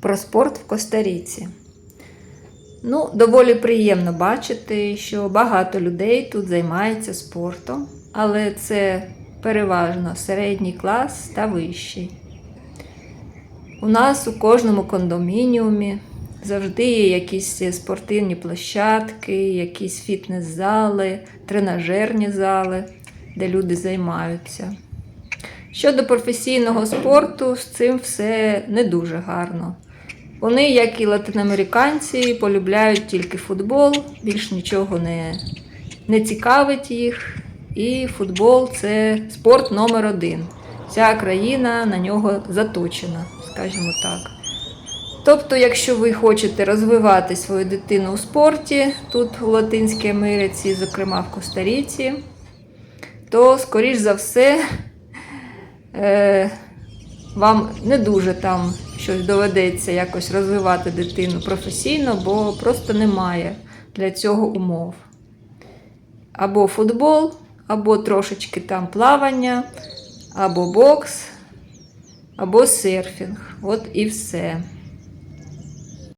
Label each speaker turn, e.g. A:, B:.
A: про спорт в Коста-Ріці. Ну, доволі приємно бачити, що багато людей тут займається спортом, але це переважно середній клас та вищий. У нас у кожному кондомініумі завжди є якісь спортивні площадки, якісь фітнес-зали, тренажерні зали, де люди займаються. Щодо професійного спорту, з цим все не дуже гарно. Вони, як і латиноамериканці, полюбляють тільки футбол, більш нічого не, не цікавить їх. І футбол це спорт номер один. Вся країна на нього заточена, скажімо так. Тобто, якщо ви хочете розвивати свою дитину у спорті, тут у Латинській Америці, зокрема в Коста-Ріці, то, скоріш за все, е, вам не дуже там щось доведеться якось розвивати дитину професійно, бо просто немає для цього умов. Або футбол, або трошечки там плавання, або бокс, або серфінг. От і все.